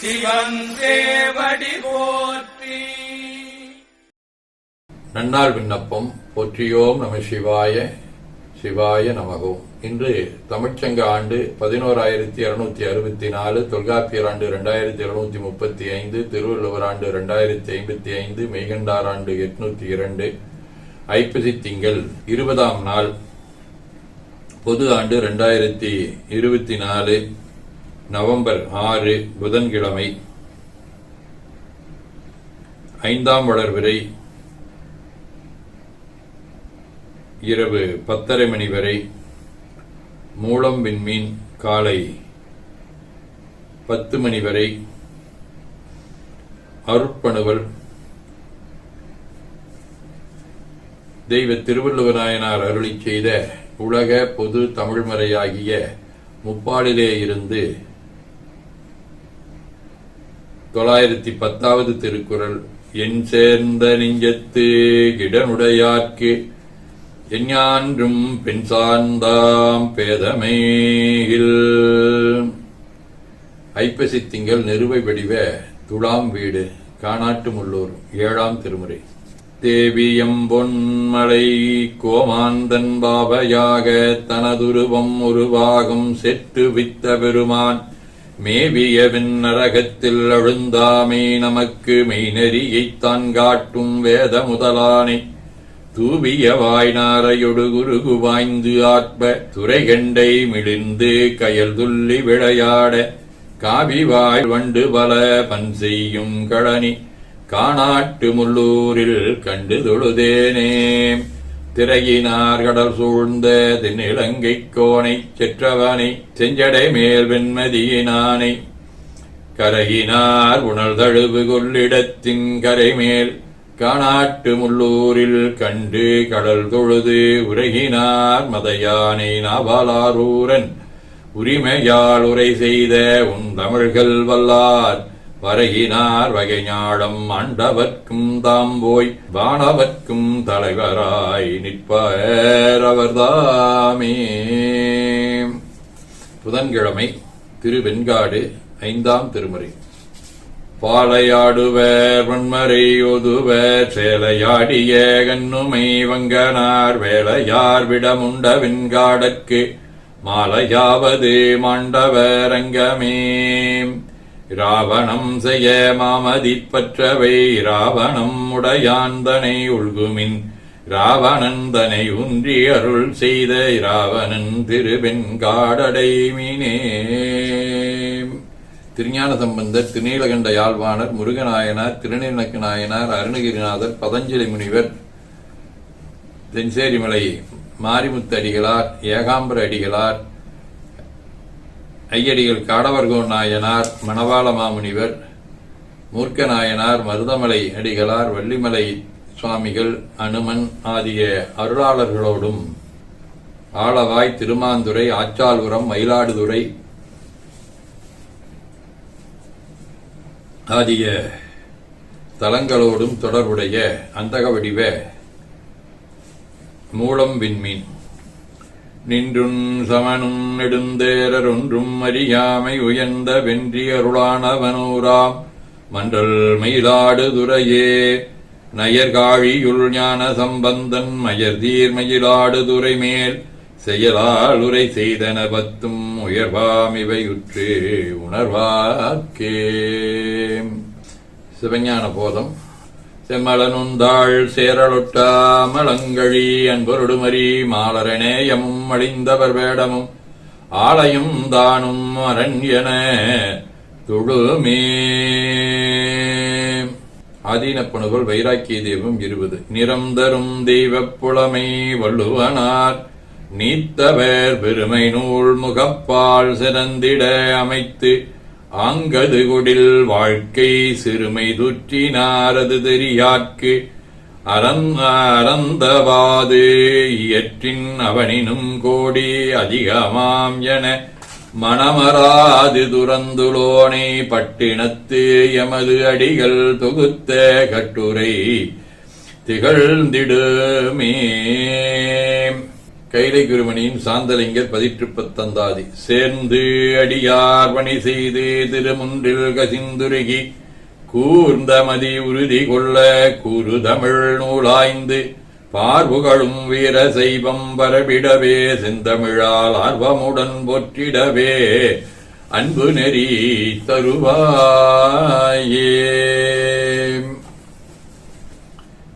சிவன் போற்றி. நன்னாள் விண்ணப்பம். போற்றியோம் நம சிவாய சிவாய நமகோம் இன்று தமிழ்ச்சங்க ஆண்டு பதினோராயிரத்தி இருநூத்தி அறுபத்தி நாலு தொல்காப்பியர் ஆண்டு இரண்டாயிரத்தி இருநூத்தி முப்பத்தி ஐந்து திருவள்ளுவர் ஆண்டு இரண்டாயிரத்தி ஐம்பத்தி ஐந்து மெய்கண்டார் ஆண்டு எட்நூத்தி இரண்டு ஐப்பசி திங்கள் இருபதாம் நாள் பொது ஆண்டு இரண்டாயிரத்தி இருபத்தி நாலு நவம்பர் ஆறு புதன்கிழமை. ஐந்தாம் வளர்விரை இரவு பத்தரை மணி வரை. மூலம் விண்மீன் காலை பத்து மணி வரை. அருட்பணுவல். தெய்வ திருவள்ளுவநாயனார் அருளி செய்த உலக பொது தமிழ்மறையாகிய முப்பாலிலே இருந்து தொள்ளாயிரத்தி பத்தாவது திருக்குறள் என் சேர்ந்த நெஞ்சத்து கிடனுடையார்க்கு எஞ்ஞான்றும் பெண் சார்ந்தாம் பேதமையில். ஐப்பசி திங்கள் நிறுவை வடிவ துளாம் வீடு காணாட்டு முள்ளூர் ஏழாம் திருமுறை. தேவியம் பொன்மலை கோமாந்தன் பாவையாக தனதுருவம் உருவாகும் செட்டு வித்த பெருமான் மேவிய விண்ணரகத்தில் அழுந்தாமே நமக்கு மெய்நெறியைத்தான் காட்டும் வேத முதலானை. தூவிய வாய்நாரையொடு குருகு வாய்ந்து ஆற்ப துறைகண்டை மிளிர்ந்து கயல் துள்ளி விளையாட காவி வாய் வண்டு பல பன் செய்யும் கழனி காணாட்டு முள்ளூரில் கண்டு தொழுதேனே. திரையினார் கடல் சூழ்ந்த தின்னிலங்கை கோனை செற்றவனை செஞ்சடை மேல் வெண்மதியினானை. கரையினார் உணர் தழுவு கொள்ளிடத்தின் கரைமேல் காணாட்டு முள்ளூரில் கண்டு கடல் தொழுது உரைகினார் மதையானை நாவலாரூரன். உரிமையால் உரை செய்த உன் தமிழ்கள் வல்லார். வருகினார் வகைஞாடம் ஆண்டவர்க்கும் தாம் போய் வானவர்க்கும் தலைவராய் நிற்பார் அவர்தாமே. புதன்கிழமை திருவெண்காடு ஐந்தாம் திருமுறை. பாலையாடுவர் வன்மறை ஒதுவர் சேலையாடிய கண்ணுமை வங்கனார் வேலையார் விடமுண்ட வெண்காடற்கு மாலையாவது மாண்டவரங்கமே இராவணம் செய்ய மாமதிப்பற்றவை ராவணம் உடையாந்தனை உள்குமின். ராவணன் தனை உன்றி அருள் செய்த ராவணன் திருவெண்காடடை மீனே. திருஞான சம்பந்தர் திருநீலகண்ட யாழ்வாணர் முருகநாயனார் திருநீலக்கு நாயனார் அருணகிரிநாதர் பதஞ்சலி முனிவர் தென்சேரிமலை மாரிமுத்து அடிகளார் ஏகாம்பர அடிகளார் ஐயடிகள் காடவர்கோ நாயனார் மணவாள மாமுனிவர் மூர்க்க நாயனார் மருதமலை அடிகளார் வள்ளிமலை சுவாமிகள் அனுமன் ஆகிய அருளாளர்களோடும் ஆளவாய் திருமாந்துறை ஆச்சால்புரம் மயிலாடுதுறை ஆகிய தலங்களோடும் தொடர்புடைய அந்தக வடிவ மூலம் விண்மீன். நின்றும் சமனும் நெடுந்தேரொன்றும் அறியாமை உயர்ந்த வென்றி அருளானவனூராம் மன்றல் மயிலாடு துறையே நயர்காழியுள் ஞான சம்பந்தன் மயர்தீர் மயிலாடு துறை மேல் செயலால் உரை செய்தன பத்தும் உயர்வாம் இவையுற்று உணர்வாக்கே. சிவஞான போதம். செம்மலனுந்தாள் சேரலொட்டா மலங்கழி அன்பொருடுமரி மாலரநேயமும் அழிந்தவர் வேடமும் ஆலயம் தானும் அரண்யன தொழுமே. ஆதீனப்பணுகள் வைராக்கிய தெய்வம் இருபது. நிறம் தரும் தெய்வப் புலமை வள்ளுவனார். நீத்தவர் பெருமை நூல் முகப்பால் சிறந்திட அமைத்து ஆங்கது குடில் வாழ்க்கை சிறுமை துற்றினாரது தெரியாக்கு அறந்தவாது இயற்றின் அவனினும் கோடி அதிகமாம் என மணமராது துறந்துளோனை பட்டினத்து எமது அடிகள் தொகுத்த கட்டுரை திகழ்ந்திடுமே. கைலை குருமணியின் சாந்தலிங்கர் பதிற்று பத்தந்தாதி சேர்ந்து அடியார் பணி செய்து திருமுன்றில் கசிந்துருகி கூர்ந்த மதி உறுதி கொள்ள கூறு தமிழ் நூலாய்ந்து பார்புகளும் வீர செய்வம் பரவிடவே செந்தமிழால் ஆர்வமுடன் போற்றிடவே அன்பு நெறி தருவாயே.